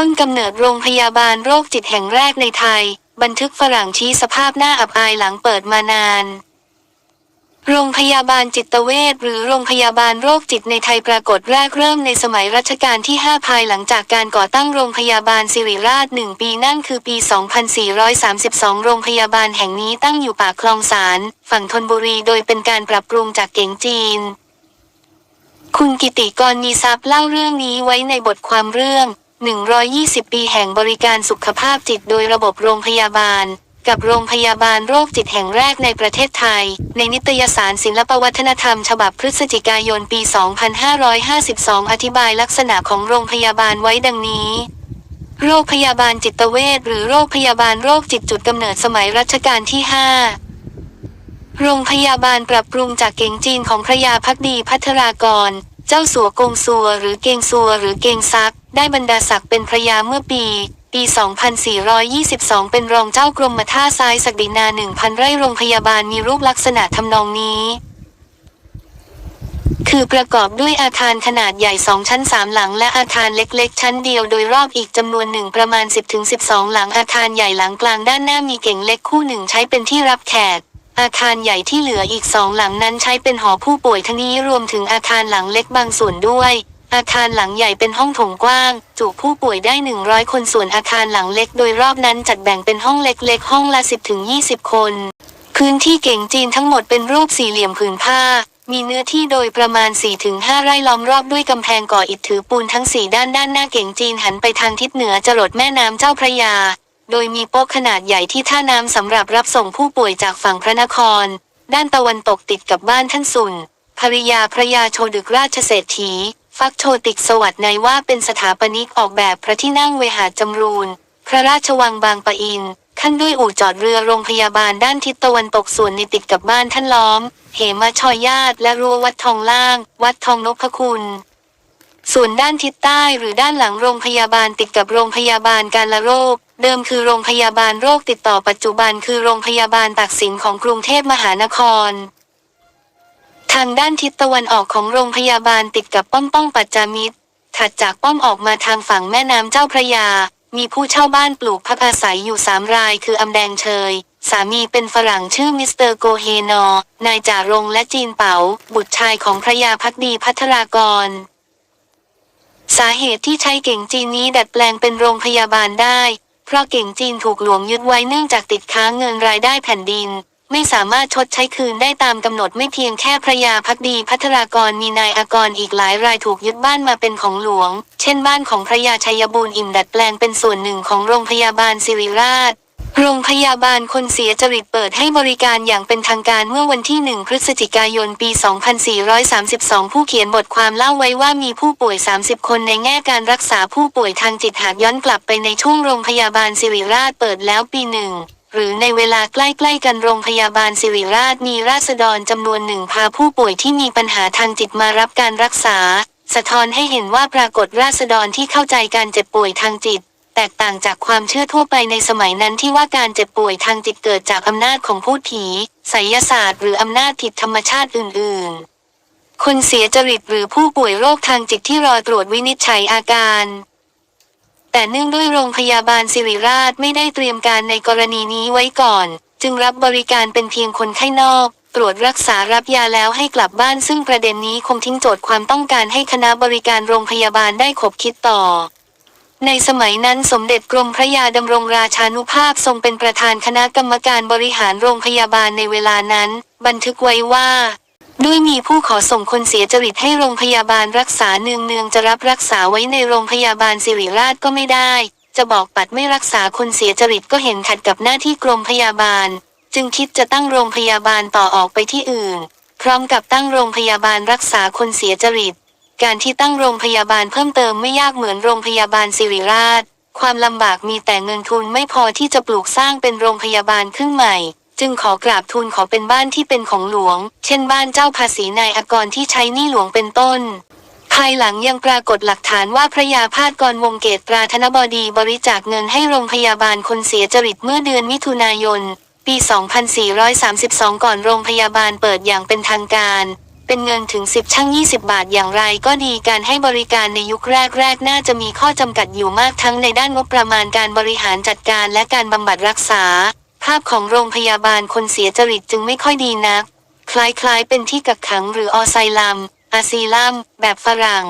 ต้นกำเนิดโรงพยาบาลโรคจิตแห่งแรกในไทย บันทึกฝรั่งชี้สภาพหน้าอับอายหลังเปิดมานาน โรงพยาบาลจิตเวชหรือโรงพยาบาลโรคจิตในไทยปรากฏแรกเริ่มในสมัยรัชกาลที่ 5 ภายหลังจากการก่อตั้งโรงพยาบาลสิริราชหนึ่งปีนั่นคือปี 2432 โรงพยาบาลแห่งนี้ตั้งอยู่ปากคลองสาร ฝั่งธนบุรีโดยเป็นการปรับปรุงจากเก๋งจีน คุณกิติกรมีทรัพย์เล่าเรื่องนี้ไว้ในบทความเรื่อง 120 ปีแห่งบริการสุขภาพจิตโดยระบบโรงพยาบาล กับโรงพยาบาลโรคจิตแห่งแรกในประเทศไทย ในนิตยสารศิลปวัฒนธรรม ฉบับพฤศจิกายนปี 2552 อธิบายลักษณะของโรงพยาบาลไว้ดังนี้โรคพยาบาลจิตเวชหรือโรคพยาบาลโรคจิตจุดกำเนิดสมัยรัชกาลที่ 5 โรงพยาบาลปรับปรุงจากเก่งจีนของพระยาพักดีพัทรากร เจ้าสัวกงสัวหรือเกงสัวหรือเกงซักได้บรรดาศักดิ์เป็นพระยาเมื่อปี ปี 2422 เป็นรองเจ้ากรมท่าทรายศักดินา1,000ไร่โรงพยาบาลมีรูปลักษณะทำนองนี้ คือประกอบด้วยอาคารขนาดใหญ่2ชั้น3หลัง และอาคารเล็กๆ ชั้นเดียวโดยรอบอีกจำนวนหนึ่งประมาณ 10-12 หลังอาคารใหญ่หลังกลางด้านหน้ามีเก่งเล็กคู่หนึ่งใช้เป็นที่รับแขกอาคารใหญ่ที่เหลืออีกสองหลังนั้นใช้เป็นหอผู้ป่วยทั้งนี้รวมถึงอาคารหลังเล็กบางส่วนด้วย อาคารหลังใหญ่เป็นห้องโถงกว้าง จุผู้ป่วยได้ 100 คนส่วนอาคารหลังเล็กโดยรอบนั้นจัดแบ่งเป็นห้องเล็กๆ ห้องละ 10-20 คน พื้นที่เก่งจีนทั้งหมดเป็นรูปสี่เหลี่ยมผืนผ้า มีเนื้อที่โดยประมาณ 4-5 ไร่ล้อมรอบด้วยกำแพงก่ออิฐถือปูนทั้งสี่ด้านด้านหน้าเก่งจีนหันไปทางทิศเหนือจรดแม่น้ำเจ้าพระยา โดยมีโป๊ะขนาดใหญ่ที่ท่าน้ำสำหรับรับส่งผู้ป่วยจากฝั่งพระนคร ด้านตะวันตกติดกับบ้านท่านสุนภริยาพระยาโชดึกราชเศรษฐี ฟักโชติกสวัสดิ์ในว่าเป็นสถาปนิกออกแบบพระที่นั่งเวหาจำรูน พระราชวังบางปะอินขั้นด้วยอู่จอดเรือโรงพยาบาลด้านทิศตะวันตกส่วนในติดกับบ้านท่านล้อม เหมาชอยญาติและรั้ววัดทองล่าง วัดทองนพคุณ ส่วนด้านทิศใต้หรือด้านหลังโรงพยาบาลติดกับโรงพยาบาลการละโรค เดิมคือโรงพยาบาลโรคติดต่อปัจจุบันคือโรงพยาบาลตักสินของกรุงเทพมหานคร ทางด้านทิศตะวันออกของโรงพยาบาลติดกับป้อมป้องปัจจามิตร ถัดจากป้อมออกมาทางฝั่งแม่น้ำเจ้าพระยา มีผู้เช่าบ้านปลูกพักอาศัยอยู่สามรายคืออำแดงเชย สามีเป็นฝรั่งชื่อมิสเตอร์โกเฮนอ นายจ่ารงและจีนเป๋า บุตรชายของพระยาพักดีพัทรากร สาเหตุที่ใช้เก่งจีนนี้ดัดแปลงเป็นโรงพยาบาลได้ เพราะเก่งจีนถูกหลวงยึดไว้เนื่องจากติดค้างเงินรายได้แผ่นดิน ไม่สามารถชดใช้คืนได้ตามกำหนดไม่เพียงแค่พระยาพักดีพัทรากรมีนายอากรอีกหลายรายถูกยึดบ้านมาเป็นของหลวง เช่นบ้านของพระยาชัยบูรณ์อิ่มดัดแปลงเป็นส่วนหนึ่งของโรงพยาบาลสิริราชโรงพยาบาลคนเสียจริตเปิดให้บริการอย่างเป็นทางการเมื่อวันที่ 1 พฤศจิกายน ปี 2432 ผู้เขียนบทความเล่าไว้ว่ามีผู้ป่วย 30 คนในแง่การรักษาผู้ป่วยทางจิตหากย้อนกลับไปในช่วงโรงพยาบาลสิริราชเปิดแล้วปีหนึ่ง หรือในเวลาใกล้ๆกันโรงพยาบาลสิริราชมีราษฎรจำนวนหนึ่งพาผู้ป่วยที่มีปัญหาทางจิตมารับการรักษา สะท้อนให้เห็นว่าปรากฏราษฎรที่เข้าใจการเจ็บป่วยทางจิต แตกต่างจากความเชื่อทั่วไปในสมัยนั้นที่ว่าการเจ็บป่วยทางจิตเกิดจากอำนาจของพูดผีไสยศาสตร์หรืออำนาจผิดธรรมชาติอื่น ๆ คนเสียจริตหรือผู้ป่วยโรคทางจิตที่รอตรวจวินิจฉัยอาการ แต่เนื่องด้วยโรงพยาบาลสิริราชไม่ได้เตรียมการในกรณีนี้ไว้ก่อน จึงรับบริการเป็นเพียงคนไข้นอก ตรวจรักษารับยาแล้วให้กลับบ้านซึ่งประเด็นนี้คงทิ้งโจทย์ความต้องการให้คณะบริการโรงพยาบาลได้ขบคิดต่อ ในสมัยนั้นสมเด็จกรมพระยาดำรงราชานุภาพทรงเป็นประธานคณะกรรมการบริหารโรงพยาบาลในเวลานั้น บันทึกไว้ว่า ด้วยมีผู้ขอส่งคนเสียจริตให้โรงพยาบาลรักษาเนืองเนืองๆจะรับรักษาไว้ในโรงพยาบาลสิริราชก็ไม่ได้ จะบอกปัดไม่รักษาคนเสียจริตก็เห็นขัดกับหน้าที่กรมพยาบาล จึงคิดจะตั้งโรงพยาบาลต่อออกไปที่อื่น พร้อมกับตั้งโรงพยาบาลรักษาคนเสียจริต การที่ตั้งโรงพยาบาลเพิ่มเติมไม่ยากเหมือนโรงพยาบาลสิริราช ความลำบากมีแต่เงินทุนไม่พอที่จะปลูกสร้างเป็นโรงพยาบาลขึ้นใหม่ จึงขอกราบทูลขอเป็นบ้านที่เป็นของหลวง เช่นบ้านเจ้าภาษีนายอากรที่ใช้หนี้หลวงเป็นต้น ภายหลังยังปรากฏหลักฐานว่าพระยาพาดกรวงเกตปราธนบดีบริจาคเงินให้โรงพยาบาลคนเสียจริตเมื่อเดือนมิถุนายน ปี 2432 ก่อนโรงพยาบาลเปิดอย่างเป็นทางการเป็นเงินถึง 10 ช่าง 20 บาทอย่างไรก็ดีการให้บริการในยุคแรกๆ น่าจะมีข้อจำกัดอยู่มากทั้งในด้านงบประมาณการบริหารจัดการและการบำบัดรักษา ภาพของโรงพยาบาลคนเสียจริตจึงไม่ค่อยดีนัก คล้ายๆเป็นที่กักขังหรือออไซลัมอาซีลัมแบบฝรั่ง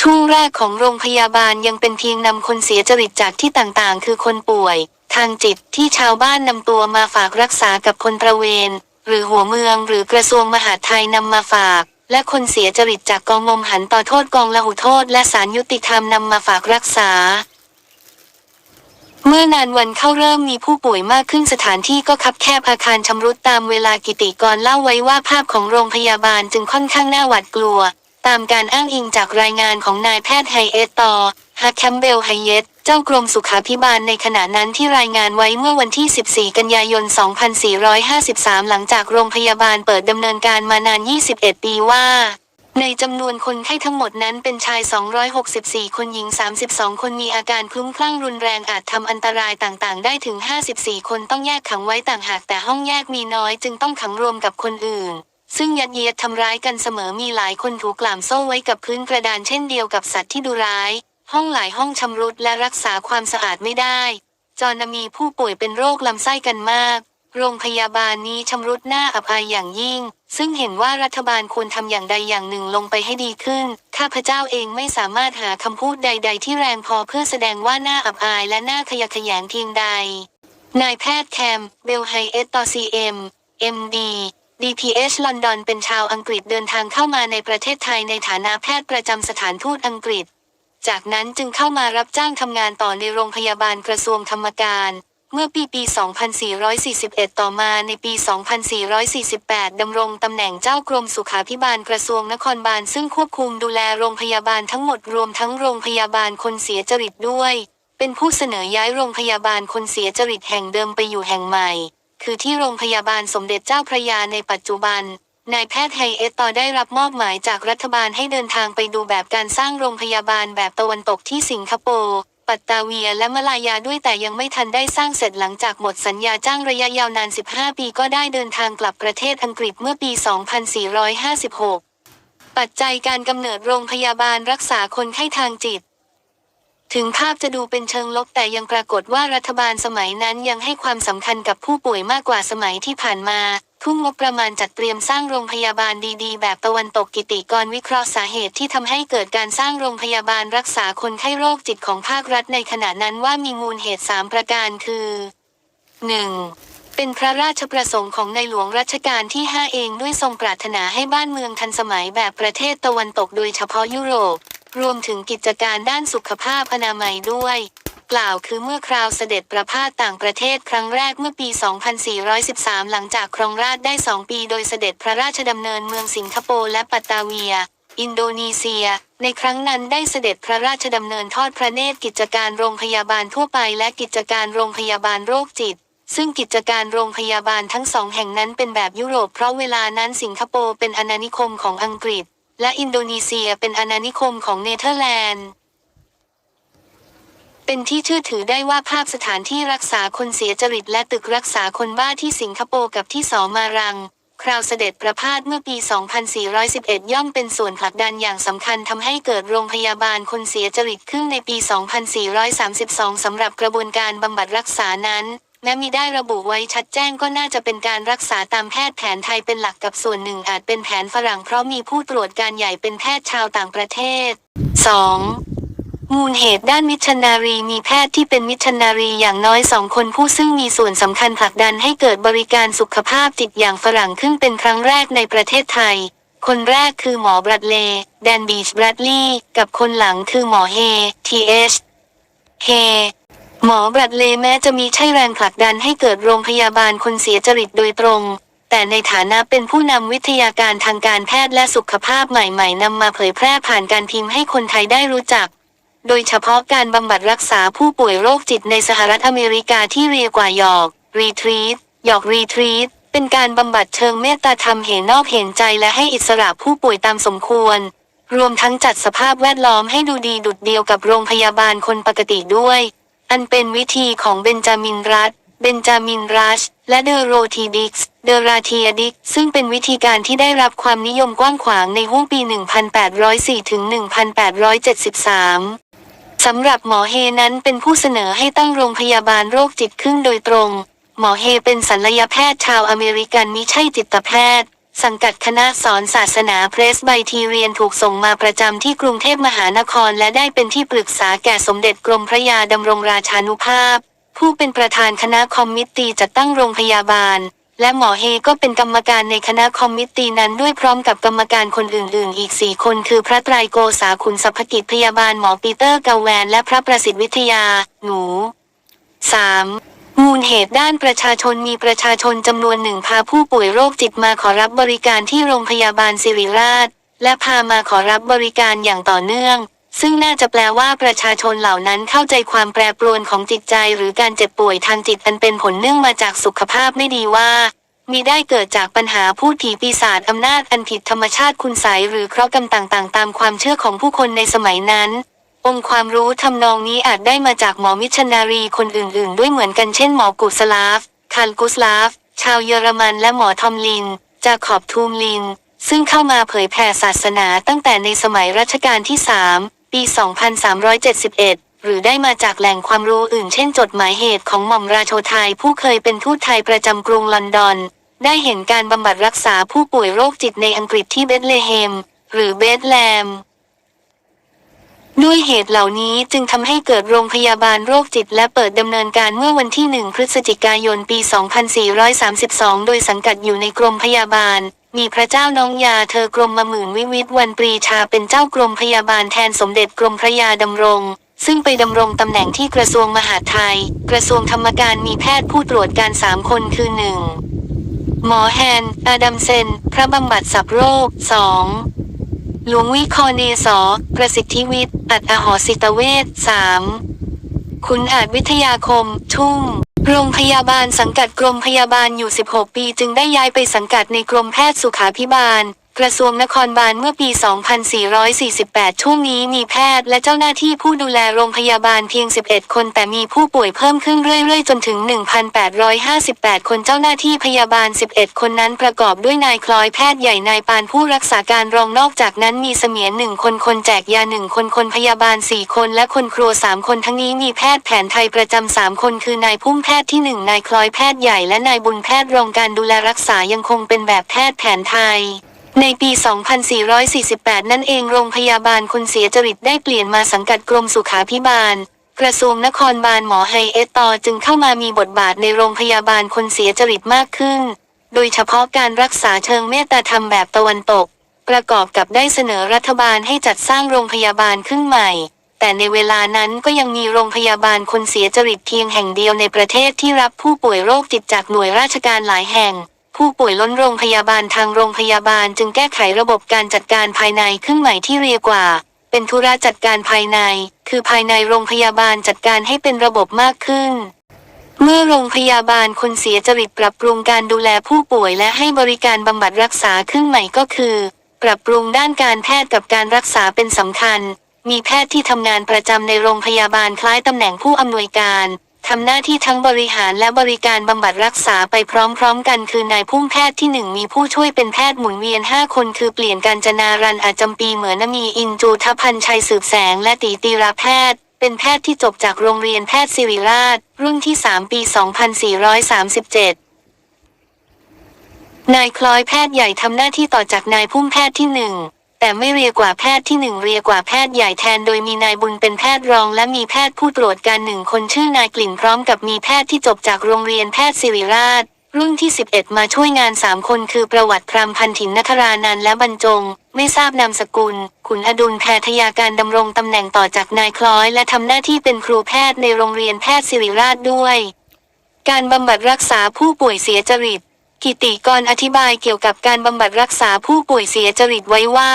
ช่วงแรกของโรงพยาบาลยังเป็นเพียงนำคนเสียจริตจากที่ต่างๆ คือคนป่วย ทางจิตที่ชาวบ้านนำตัวมาฝากรักษากับคนตระเวนหรือหัวเมืองหรือกระทรวงมหาดไทยนำมาฝากและคนเสียจริตจากกองงมหันต่อโทษกองละหุโทษ และศาลยุติธรรมนำมาฝากรักษา เมื่อนานวันเข้าเริ่มมีผู้ป่วยมากขึ้นสถานที่ก็คับแคบอาคารชำรุดตามเวลากิติกรเล่าไว้ว่าภาพของโรงพยาบาลจึงค่อนข้างน่าหวาดกลัว ตามการอ้างอิงจากรายงานของนายแพทย์ไฮเอตตอฮักแคมเบลไฮเยตเจ้ากรมสุขาภิบาลในขณะนั้นที่รายงานไว้เมื่อวันที่ 14 กันยายน 2453 หลังจากโรงพยาบาลเปิดดำเนินการมานาน 21 ปีว่า ในจำนวนคนไข้ทั้งหมดนั้นเป็นชาย 264 คนหญิง 32 คนมีอาการคลุ้มคลั่งรุนแรงอาจทำอันตรายต่างๆ ได้ถึง 54 คนต้องแยกขังไว้ต่างหากแต่ห้องแยกมีน้อยจึงต้องขังรวมกับคนอื่น ซึ่งยัดเยียดทำร้ายกันเสมอมีหลายคนถูกกล่ามโซ่ไว้กับพื้นกระดานเช่นเดียวกับสัตว์ที่ดุร้าย ห้องหลายห้องชำรุดและรักษาความสะอาดไม่ได้ จอนมีผู้ป่วยเป็นโรคลำไส้กันมาก โรงพยาบาลนี้ชำรุดหน้าอับอายอย่างยิ่ง ซึ่งเห็นว่ารัฐบาลควรทำอย่างใดอย่างหนึ่งลงไปให้ดีขึ้น ข้าพเจ้าเองไม่สามารถหาคำพูดใด ๆ ที่แรงพอเพื่อแสดงว่าหน้าอับอายและหน้าขยะแขยงเพียงใด นายแพทย์แคม เบลไฮเอสตอซีเอ็ม MD DPH ลอนดอนเป็นชาวอังกฤษเดินทางเข้ามาในประเทศไทยในฐานะแพทย์ประจำสถานทูตอังกฤษ จากนั้นจึงเข้ามารับจ้างทำงานต่อในโรงพยาบาลกระทรวงธรรมการ เมื่อปีปี 2441 ต่อมาในปี 2448 ดำรงตำแหน่งเจ้ากรมสุขาภิบาลกระทรวงนครบาลซึ่งควบคุมดูแลโรงพยาบาลทั้งหมดรวมทั้งโรงพยาบาลคนเสียจริตด้วย เป็นผู้เสนอย้ายโรงพยาบาลคนเสียจริตแห่งเดิมไปอยู่แห่งใหม่ คือที่โรงพยาบาลสมเด็จเจ้าพระยาในปัจจุบันนายแพทย์ไฮเอตต่อได้รับมอบหมายจากรัฐบาลให้เดินทางไปดูแบบการสร้างโรงพยาบาลแบบตะวันตกที่สิงคโปร์ ปัตตาเวียและมาลายาด้วยแต่ยังไม่ทันได้สร้างเสร็จหลังจากหมดสัญญาจ้างระยะยาวนาน 15 ปีก็ได้เดินทางกลับประเทศอังกฤษเมื่อปี 2456 ปัจจัยการกำเนิดโรงพยาบาลรักษาคนไข้ทางจิต ถึงภาพจะดูเป็นเชิงลบแต่ยังปรากฏว่ารัฐบาลสมัยนั้นยังให้ความสำคัญกับผู้ป่วยมากกว่าสมัยที่ผ่านมา ทุ่มงบประมาณจัดเตรียมสร้างโรงพยาบาลดีๆ แบบตะวันตกกิติกรวิเคราะห์สาเหตุที่ทำให้เกิดการสร้างโรงพยาบาลรักษาคนไข้โรคจิตของภาครัฐในขณะนั้นว่ามีมูลเหตุ 3 ประการคือ 1. เป็นพระราชประสงค์ของในหลวงรัชกาลที่ 5 เองด้วยทรงปรารถนาให้บ้านเมืองทันสมัยแบบประเทศตะวันตกโดยเฉพาะยุโรป รวมถึงกิจการด้านสุขภาพอนามัยด้วย กล่าวคือเมื่อคราวเสด็จประพาสต่างประเทศครั้งแรกเมื่อปี 2413 หลังจากครองราชได้ 2 ปีโดยเสด็จพระราชดำเนินเมืองสิงคโปร์และปัตตาเวีย อินโดนีเซีย ในครั้งนั้นได้เสด็จพระราชดำเนินทอดพระเนตรกิจการโรงพยาบาลทั่วไปและกิจการโรงพยาบาลโรคจิตซึ่งกิจการโรงพยาบาลทั้งสองแห่งนั้นเป็นแบบยุโรปเพราะเวลานั้นสิงคโปร์เป็นอาณานิคมของอังกฤษ และอินโดนีเซียเป็นอาณานิคมของเนเธอร์แลนด์ เป็นที่เชื่อถือได้ว่าภาพสถานที่รักษาคนเสียจริตและตึกรักษาคนบ้าที่สิงคโปร์กับที่สอมารัง คราวเสด็จประพาสเมื่อปี 2411 ย่อมเป็นส่วนผลักดันอย่างสำคัญทำให้เกิดโรงพยาบาลคนเสียจริตขึ้นในปี 2432 สำหรับกระบวนการบำบัดรักษานั้นแม้มีได้ระบุไว้ชัดแจ้งก็น่าจะเป็นการรักษาตามแพทย์แผนไทยเป็นหลักกับส่วนหนึ่งอาจเป็นแผนฝรั่งเพราะมีผู้ตรวจการใหญ่เป็นแพทย์ชาวต่างประเทศ 2. มูลเหตุด้านมิชชันนารีมีแพทย์ที่เป็นมิชชันนารีอย่างน้อยสองคนผู้ซึ่งมีส่วนสำคัญผลักดันให้เกิดบริการสุขภาพจิตอย่างฝรั่งขึ้นเป็นครั้งแรกในประเทศไทย คนแรกคือหมอบรัดเลย์แดนบีชบรัดลีย์กับคนหลังคือหมอเฮทีเอชเฮหมอบรัดเลแม้จะมีใช่แรงผลักดันให้เกิดโรงพยาบาลคนเสียจริตโดยตรง แต่ในฐานะเป็นผู้นำวิทยาการทางการแพทย์และสุขภาพใหม่ๆนำมาเผยแพร่ผ่านการพิมพ์ให้คนไทยได้รู้จัก โดยเฉพาะการบำบัดรักษาผู้ป่วยโรคจิตในสหรัฐอเมริกาที่เรียกว่าหยอกรีทรีตหยอกรีทรีตเป็นการบำบัดเชิงเมตตาธรรมเห็นนอกเห็นใจและให้อิสระผู้ป่วยตามสมควร รวมทั้งจัดสภาพแวดล้อมให้ดูดีดุดเดียวกับโรงพยาบาลคนปกติด้วย อันเป็นวิธีของเบนจามินรัชเบนจามินรัช และเดอโรทีดิกส์เดอราเทียดิก ซึ่งเป็นวิธีการที่ได้รับความนิยมกว้างขวางในห้วงปี 1804ถึง1873 สำหรับหมอเฮนั้นเป็นผู้เสนอให้ตั้งโรงพยาบาลโรคจิตขึ้นโดยตรง หมอเฮเป็นศัลยแพทย์ชาวอเมริกันมิใช่จิตแพทย์ สังกัดคณะสอนศาสนาเพรสไบทีเรียนถูกส่งมาประจำที่กรุงเทพมหานครและได้เป็นที่ปรึกษาแก่สมเด็จกรมพระยาดำรงราชานุภาพ ผู้เป็นประธานคณะคอมมิตตีจัดตั้งโรงพยาบาล และหมอเฮก็เป็นกรรมการในคณะคอมมิตตีนั้นด้วยพร้อมกับกรรมการคนอื่นๆ อีกสี่คนคือพระไตรโกษาขุนสัพพกิจพยาบาลหมอปีเตอร์กาแวนและพระประสิทธิวิทยา หนู 3. มูลเหตุด้านประชาชนมีประชาชนจำนวนหนึ่งพาผู้ป่วยโรคจิตมาขอรับบริการที่โรงพยาบาลสิริราช และพามาขอรับบริการอย่างต่อเนื่อง ซึ่งน่าจะแปลว่าประชาชนเหล่านั้นเข้าใจความแปรปรวนของจิตใจหรือการเจ็บป่วยทางจิตอันเป็นผลเนื่องมาจากสุขภาพไม่ดีว่า มีได้เกิดจากปัญหาพูดผีปีศาจอำนาจอันผิดธรรมชาติคุณไสยหรือเคราะห์กรรมต่างๆ ตามความเชื่อของผู้คนในสมัยนั้น องค์ความรู้ทำนองนี้อาจได้มาจากหมอมิชนารีคนอื่น ๆ ด้วยเหมือนกันเช่นหมอกุสลาฟคาร์ลกุสลาฟ ชาวเยอรมันและหมอทอมลิน จาขอบทูมลิน ซึ่งเข้ามาเผยแผ่ศาสนาตั้งแต่ในสมัยรัชกาลที่3 ปี 2371 หรือได้มาจากแหล่งความรู้อื่นเช่นจดหมายเหตุของหม่อมราโชไทยผู้เคยเป็นทูตไทยประจำกรุงลอนดอน ได้เห็นการบำบัดรักษาผู้ป่วยโรคจิตในอังกฤษที่เบธเลเฮม หรือเบธแลมด้วยเหตุเหล่านี้จึงทำให้เกิดโรงพยาบาลโรคจิตและเปิดดำเนินการเมื่อวันที่ 1 พฤศจิกายน ปี 2432 โดยสังกัดอยู่ในกรมพยาบาล มีพระเจ้าน้องยาเธอกรมมาหมื่นวิวิทวันปรีชาเป็นเจ้ากรมพยาบาลแทนสมเด็จกรมพระยาดำรง ซึ่งไปดำรงตำแหน่งที่กระทรวงมหาดไทย กระทรวงธรรมการมีแพทย์ผู้ตรวจการสามคนคือ 1. หมอแฮน อาดัมเซน พระบำบัดสับโรค 2. หลวงวิคอเนสอประสิทธิวิทย์อัดอหอสิตเวช 3. คุณอาจวิทยาคม ทุ่ง โรงพยาบาลสังกัดกรมพยาบาลอยู่ 16 ปี จึงได้ย้ายไปสังกัดในกรมแพทย์สุขาภิบาล กระทรวงนครบาลเมื่อปี 2448 ช่วงนี้มีแพทย์และเจ้าหน้าที่ผู้ดูแลโรงพยาบาลเพียง 11 คน แต่มีผู้ป่วยเพิ่มขึ้นเรื่อยๆ จนถึง 1,858 คนเจ้าหน้าที่พยาบาล 11 คนนั้นประกอบด้วยนายคล้อยแพทย์ใหญ่นายปานผู้รักษาการรองนอกจากนั้นมีเสมียนหนึ่งคนคนแจกยาหนึ่งคนคนพยาบาล 4 คนและคนครัว 3 คนทั้งนี้มีแพทย์แผนไทยประจำ 3 คน คือนายพุ่มแพทย์ที่ 1 นายคล้อยแพทย์ใหญ่และนายบุญแพทย์รองการดูแลรักษายังคงเป็นแบบแพทย์แผนไทย ในปี 2448 นั่นเองโรงพยาบาลคนเสียจริตได้เปลี่ยนมาสังกัดกรมสุขาภิบาล กระทรวงนครบาลหมอไฮเอสตอจึงเข้ามามีบทบาทในโรงพยาบาลคนเสียจริตมากขึ้น โดยเฉพาะการรักษาเชิงเมตตาธรรมแบบตะวันตก ประกอบกับได้เสนอรัฐบาลให้จัดสร้างโรงพยาบาลขึ้นใหม่ แต่ในเวลานั้นก็ยังมีโรงพยาบาลคนเสียจริตเพียงแห่งเดียวในประเทศที่รับผู้ป่วยโรคจิตจากหน่วยราชการหลายแห่ง ผู้ป่วยล้นโรงพยาบาลทางโรงพยาบาลจึงแก้ไขระบบการจัดการภายในขึ้นใหม่ที่เรียกว่า เป็นธุระจัดการภายใน คือภายในโรงพยาบาลจัดการให้เป็นระบบมากขึ้น เมื่อโรงพยาบาลคนเสียจริตปรับปรุงการดูแลผู้ป่วยและให้บริการบำบัดรักษาขึ้นใหม่ก็คือ ปรับปรุงด้านการแพทย์กับการรักษาเป็นสำคัญ มีแพทย์ที่ทำงานประจำในโรงพยาบาลคล้ายตำแหน่งผู้อำนวยการ ทำหน้าที่ทั้งบริหารและบริการบำบัดรักษาไปพร้อมๆ กันคือนายพุ่มแพทย์ที่หนึ่งมีผู้ช่วยเป็นแพทย์หมุนเวียน 5 คนคือเปลี่ยนการจนารันอาจำปีเหมือนมีอินจูทพันชัยสืบแสงและตีตีราแพทย์เป็นแพทย์ที่จบจากโรงเรียนแพทย์ศิริราช รุ่นที่ 3 ปี 2437นายคล้อยแพทย์ใหญ่ทำหน้าที่ต่อจากนายพุ่มแพทย์ที่หนึ่ง แต่ไม่เรียกว่าแพทย์ที่หนึ่งเรียกว่าแพทย์ใหญ่แทนโดยมีนายบุญเป็นแพทย์รอง และมีแพทย์ผู้ตรวจการหนึ่งคนชื่อนายกลิ่นพร้อมกับมีแพทย์ที่จบจากโรงเรียนแพทย์ศิริราช รุ่นที่ 11 มาช่วยงาน 3 คนคือประวัติพรามพันธินนครานันและบรรจง ไม่ทราบนามสกุล ขุนอดุลแพทยาการดำรงตำแหน่งต่อจากนายคล้อย และทำหน้าที่เป็นครูแพทย์ในโรงเรียนแพทย์ศิริราชด้วย การบำบัดรักษาผู้ป่วยเสียจริต กิติกรอธิบายเกี่ยวกับการบำบัดรักษาผู้ป่วยเสียจริตไว้ว่า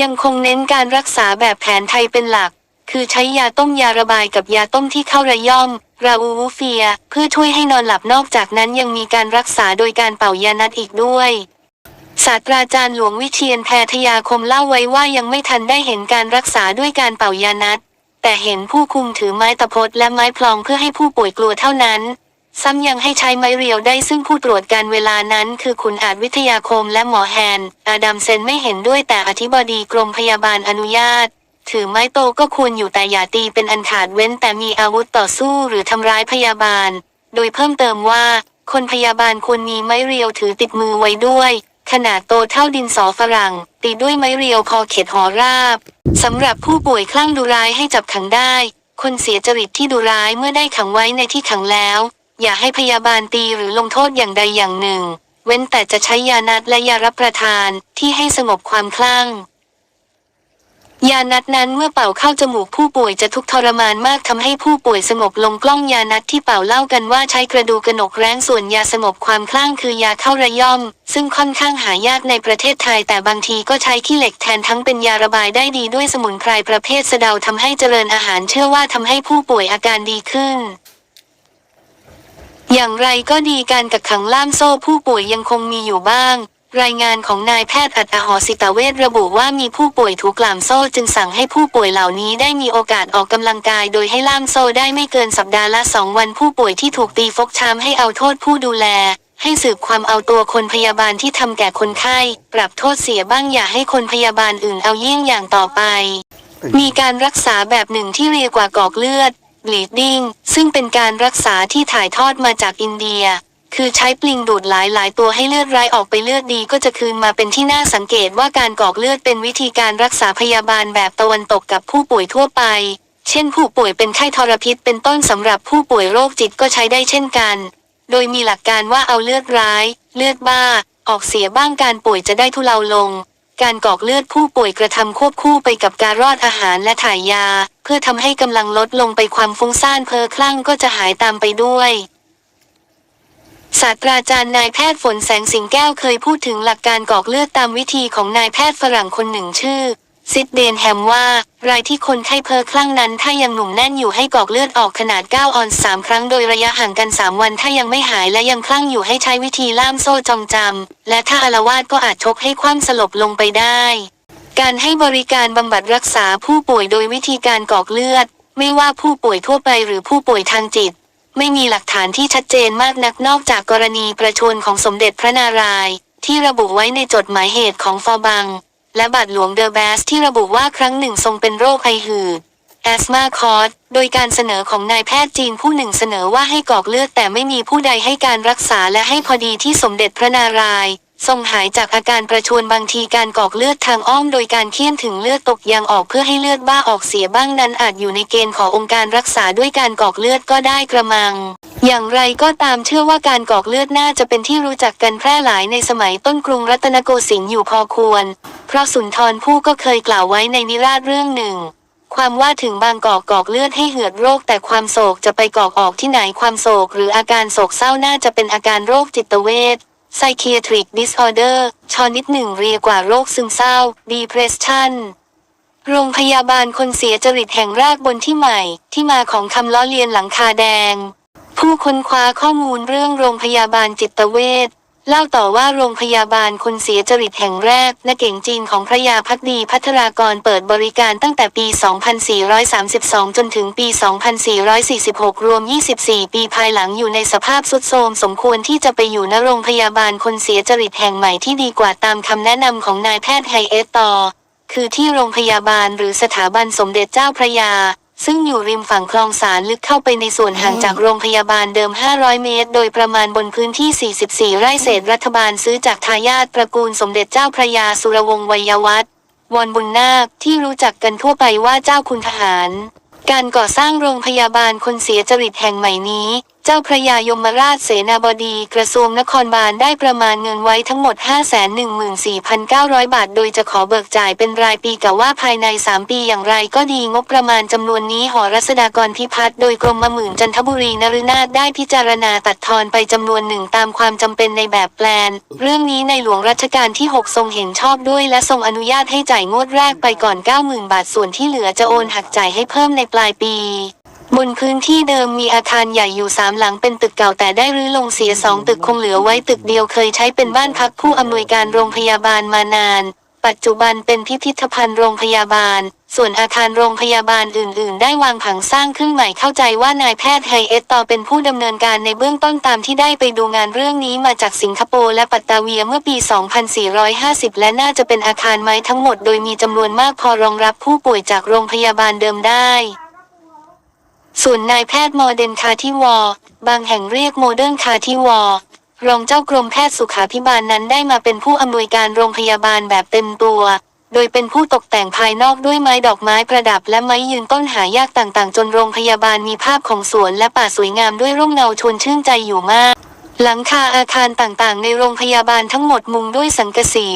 ยังคงเน้นการรักษาแบบแผนไทยเป็นหลัก คือใช้ยาต้มยาระบายกับยาต้มที่เข้าระย่อม ราอูวูเฟีย เพื่อช่วยให้นอนหลับนอกจากนั้นยังมีการรักษาโดยการเป่ายานัดอีกด้วยศาสตราจารย์หลวงวิเชียนแพทยาคมเล่าไว้ว่ายังไม่ทันได้เห็นการรักษาด้วยการเป่ายานัด แต่เห็นผู้คุมถือไม้ตะพดและไม้พลองเพื่อให้ผู้ป่วยกลัวเท่านั้น ซ้ำยังให้ใช้ไม้เรียวได้ซึ่งผู้ตรวจการเวลานั้น คือคุณอาจวิทยาคมและหมอแฮน อาดัมเซนไม่เห็นด้วยแต่อธิบดีกรมพยาบาลอนุญาต ถือไม้โตก็ควรอยู่แต่อย่าตีเป็นอันขาดเว้นแต่มีอาวุธต่อสู้หรือทำร้ายพยาบาล โดยเพิ่มเติมว่า คนพยาบาลควรมีไม้เรียวถือติดมือไว้ด้วย ขนาดโตเท่าดินสอฝรั่ง ตีด้วยไม้เรียวพอเข็ดหอราบสำหรับผู้ป่วยคลั่งดุร้ายให้จับขังได้ คนเสียจริตที่ดุร้ายเมื่อได้ขังไว้ในที่ขังแล้ว อย่าให้พยาบาลตีหรือลงโทษอย่างใดอย่างหนึ่ง เว้นแต่จะใช้ยานัดและยารับประทานที่ให้สงบความคลั่ง ยานัดนั้นเมื่อเป่าเข้าจมูกผู้ป่วยจะทุกข์ทรมานมากทำให้ผู้ป่วยสงบลงกล้องยานัดที่เป่าเล่ากันว่าใช้กระดูกกระหนกแร้งส่วนยาสงบความคลั่งคือยาเข้าระย่อม ซึ่งค่อนข้างหายากในประเทศไทย แต่บางทีก็ใช้ขี้เหล็กแทนทั้งเป็นยาระบายได้ดีด้วยสมุนไพรประเภทสะเดาทำให้เจริญอาหารเชื่อว่าทำให้ผู้ป่วยอาการดีขึ้น อย่างไรก็ดีการกักขังล่ามโซ่ผู้ป่วยยังคงมีอยู่บ้าง รายงานของนายแพทย์อัตหอสิตเวชระบุว่ามีผู้ป่วยถูกล่ามโซ่จึงสั่งให้ผู้ป่วยเหล่านี้ได้มีโอกาสออกกำลังกาย โดยให้ล่ามโซ่ได้ไม่เกินสัปดาห์ละสองวันผู้ป่วยที่ถูกตีฟกช้ำให้เอาโทษผู้ดูแล ให้สืบความเอาตัวคนพยาบาลที่ทำแก่คนไข้ ปรับโทษเสียบ้างอย่าให้คนพยาบาลอื่นเอาเยี่ยงอย่างต่อไป มีการรักษาแบบหนึ่งที่เรียกว่า กอกเลือด bleeding ซึ่งเป็นการรักษาที่ถ่ายทอดมาจากอินเดีย คือใช้ปลิงดูดหลายหลายตัวให้เลือดร้ายออกไปเลือดดีก็จะคืนมาเป็นที่น่าสังเกตว่าการกอกเลือดเป็นวิธีการรักษาพยาบาลแบบตะวันตกกับผู้ป่วยทั่วไป เช่นผู้ป่วยเป็นไข้ทรพิษเป็นต้นสำหรับผู้ป่วยโรคจิตก็ใช้ได้เช่นกัน โดยมีหลักการว่าเอาเลือดร้าย เลือดบ้า ออกเสียบ้างการป่วยจะได้ทุเลาลง การกอกเลือดผู้ป่วยกระทำควบคู่ไปกับการรอดอาหารและถ่ายยา เพื่อทำให้กำลังลดลงไปความฟุ้งซ่านเพลอคลั่งก็จะหายตามไปด้วยศาสตราจารย์นายแพทย์ฝนแสงสิงแก้วเคยพูดถึงหลักการกอกเลือดตามวิธีของนายแพทย์ฝรั่งคนหนึ่งชื่อ ซิดเดนแฮมว่า รายที่คนไข้เพ้อคลั่งนั้น ถ้ายังหนุ่มแน่นอยู่ให้กอกเลือดออกขนาด 9 ออนซ์3ครั้งโดยระยะห่างกัน 3 วันถ้ายังไม่หายและยังคลั่งอยู่ให้ใช้วิธีล่ามโซ่จองจำ และถ้าอาละวาดก็อาจชกให้คว่ำสลบลงไปได้ การให้บริการบำบัดรักษาผู้ป่วยโดยวิธีการกอกเลือด ไม่ว่าผู้ป่วยทั่วไปหรือผู้ป่วยทางจิต ไม่มีหลักฐานที่ชัดเจนมากนักนอกจากกรณีประชวรของสมเด็จพระนารายณ์ที่ระบุไว้ในจดหมายเหตุของฟอบัง และบาทหลวงเดอะแบสที่ระบุว่าครั้งหนึ่งทรงเป็นโรคไอหืดแอสมาคอร์สโดยการเสนอของนายแพทย์จีนผู้หนึ่งเสนอว่าให้กรอกเลือดแต่ไม่มีผู้ใดให้การรักษาและให้พอดีที่สมเด็จพระนารายณ์ ทรงหายจากอาการประชวรบางทีการกรอกเลือดทางอ้อมโดยการเคี่ยนถึงเลือดตกยางออกเพื่อให้เลือดบ้าออกเสียบ้างนั้นอาจอยู่ในเกณฑ์ขององค์การรักษาด้วยการกรอกเลือดก็ได้กระมัง อย่างไรก็ตามเชื่อว่าการกรอกเลือดน่าจะเป็นที่รู้จักกันแพร่หลายในสมัยต้นกรุงรัตนโกสินทร์อยู่พอควร เพราะสุนทรผู้ก็เคยกล่าวไว้ในนิราชเรื่องหนึ่งความว่าถึงบางกอกกอกเลือดให้เหือดโรค แต่ความโศกจะไปกอกออกที่ไหนความโศก หรืออาการโศกเศร้าน่าจะเป็นอาการโรคจิตเวช psychiatric disorder ชอนิดหนึ่งเรียกว่าโรคซึมเศร้า depression โรงพยาบาลคนเสียจริตแห่งแรกบนที่ใหม่ ที่มาของคำล้อเลียนหลังคาแดง ผู้ค้นคว้าข้อมูลเรื่องโรงพยาบาลจิตเวช เล่าต่อว่าโรงพยาบาลคนเสียจริตแห่งแรกณเก่งจีนของพระยาพักดีพัทรากรเปิดบริการตั้งแต่ปี 2432 จนถึงปี 2446 รวม 24 ปีภายหลังอยู่ในสภาพสุดโทรมสมควรที่จะไปอยู่ณโรงพยาบาลคนเสียจริตแห่งใหม่ที่ดีกว่าตามคำแนะนำของนายแพทย์ไฮเอสตอ คือที่โรงพยาบาลหรือสถาบันสมเด็จเจ้าพระยา ซึ่งอยู่ริมฝั่งคลองสารลึกเข้าไปในส่วนห่างจากโรงพยาบาลเดิม 500 เมตร โดยประมาณบนพื้นที่ 44 ไร่เศษรัฐบาลซื้อจากทายาทตระกูลสมเด็จเจ้าพระยาสุรวงศ์วัยวัฒน์วอนบุญนาคที่รู้จักกันทั่วไปว่าเจ้าคุณทหาร การก่อสร้างโรงพยาบาลคนเสียจริตแห่งใหม่นี้ เจ้าพระยายมราชเสนาบดีกระทรวงนครบาลได้ประมาณเงินไว้ทั้งหมด 514,900 บาท โดยจะขอเบิกจ่ายเป็นรายปีกะว่าภายใน 3 ปีอย่างไรก็ดีงบประมาณจำนวนนี้หอรัศดากรพิพัฒน์โดยกรมมหมื่นจันทบุรีนฤนาถได้พิจารณาตัดทอนไปจำนวนหนึ่งตามความจำเป็นในแบบแปลน เรื่องนี้ในหลวงรัชกาลที่ 6 ทรงเห็นชอบด้วย และทรงอนุญาตให้จ่ายงวดแรกไปก่อน 90,000 บาทส่วนที่เหลือจะโอนหักจ่ายให้เพิ่มในปลายปี บนพื้นที่เดิมมีอาคารใหญ่อยู่สามหลังเป็นตึกเก่าแต่ได้รื้อลงเสียสองตึกคงเหลือไว้ตึกเดียวเคยใช้เป็นบ้านพักผู้อำนวยการโรงพยาบาลมานาน ปัจจุบันเป็นพิพิธภัณฑ์โรงพยาบาล ส่วนอาคารโรงพยาบาลอื่น ๆ ได้วางผังสร้างขึ้นใหม่เข้าใจว่านายแพทย์ไฮเอสต่อเป็นผู้ดำเนินการในเบื้องต้นตามที่ได้ไปดูงานเรื่องนี้มาจากสิงคโปร์และปัตตาเวียเมื่อปี 2450 และน่าจะเป็นอาคารไม้ทั้งหมดโดยมีจำนวนมากพอรองรับผู้ป่วยจากโรงพยาบาลเดิมได้ ส่วนนายแพทย์โมเดนคาทิวอร์บางแห่งเรียกโมเดิร์นคาทิวอร์รองเจ้ากรมแพทย์สุขาภิบาลนั้นได้มาเป็นผู้อำนวยการโรงพยาบาลแบบเต็มตัว โดยเป็นผู้ตกแต่งภายนอกด้วยไม้ดอกไม้ประดับและไม้ยืนต้นหายากต่างๆ จนโรงพยาบาลมีภาพของสวนและป่าสวยงามด้วยร่มเงาชวนชื่นใจอยู่มาก หลังคาอาคารต่างๆ ในโรงพยาบาลทั้งหมดมุงด้วยสังกะสี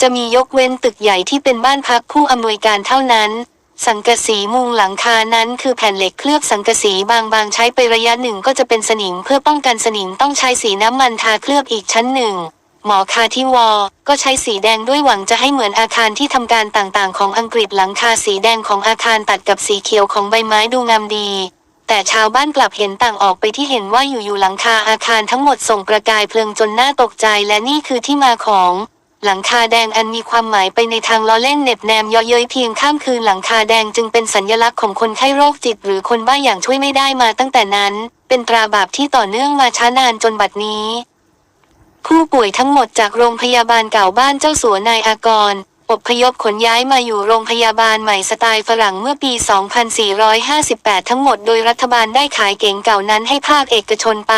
จะมียกเว้นตึกใหญ่ที่เป็นบ้านพักผู้อำนวยการเท่านั้น สังกะสีมุงหลังคานั้นคือแผ่นเหล็กเคลือบสังกะสีบางๆใช้ไประยะหนึ่งก็จะเป็นสนิมเพื่อป้องกันสนิมต้องใช้สีน้ำมันทาเคลือบอีกชั้นหนึ่ง หมอคาที่วอก็ใช้สีแดงด้วยหวังจะให้เหมือนอาคารที่ทำการต่างๆ ของอังกฤษหลังคาสีแดงของอาคารตัดกับสีเขียวของใบไม้ดูงามดี แต่ชาวบ้านกลับเห็นต่างออกไปที่เห็นว่าอยู่ๆหลังคาอาคารทั้งหมดส่งประกายเพลิงจนน่าตกใจและนี่คือที่มาของ หลังคาแดงอันมีความหมายไปในทางล้อเล่นเหน็บแนมเยาะเย้ยเพียงข้ามคืนหลังคาแดงจึงเป็นสัญลักษณ์ของคนไข้โรคจิต หรือคนบ้าอย่างช่วยไม่ได้มาตั้งแต่นั้น เป็นตราบาปที่ต่อเนื่องมาช้านานจนบัดนี้ ผู้ป่วยทั้งหมดจากโรงพยาบาลเก่าบ้านเจ้าสัวนายอากรอบพยพขนย้ายมาอยู่โรงพยาบาลใหม่สไตล์ฝรั่งเมื่อปี 2458 ทั้งหมดโดยรัฐบาลได้ขายเก๋งเก่านั้นให้ภาคเอกชนไป